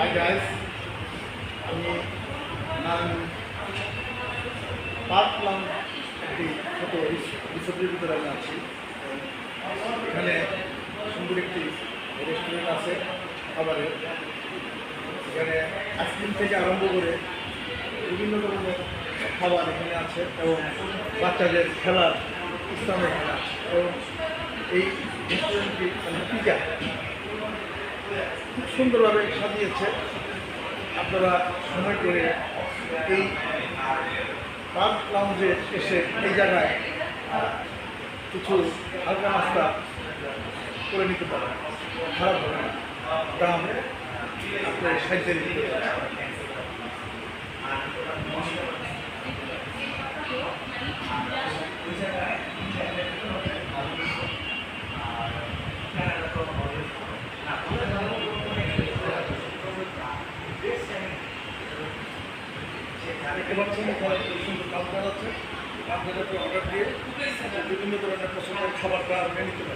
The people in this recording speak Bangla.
হাই গাইস আমি নাম পার্কলাম একটি ছোট রিসোর্টের ভিতরে আমি আছি। এখানে সুন্দর একটি রেস্টুরেন্ট আছে খাবারের এখানে আইসক্রিম থেকে আরম্ভ করে বিভিন্ন ধরনের খাবার এখানে আছে এবং বাচ্চাদের খেলার স্থান এখানে আছে। এবং এই রেস্টুরেন্টটি মানে পিজা খুব সুন্দরভাবে সাজিয়েছে। আপনারা সময় করে এই পার্ক লাউঞ্জে এসে এই জায়গায় কিছু হালকা নাস্তা করে নিতে পারেন। খারাপ হবে দাম আপনার সাহায্যের ভিতরে আছে। দেখতে পাচ্ছেন সুন্দর কাউন্টার আছে কাউন্টারে অর্ডার দিয়ে বিভিন্ন ধরনের পছন্দের আপনি নিতে পারেন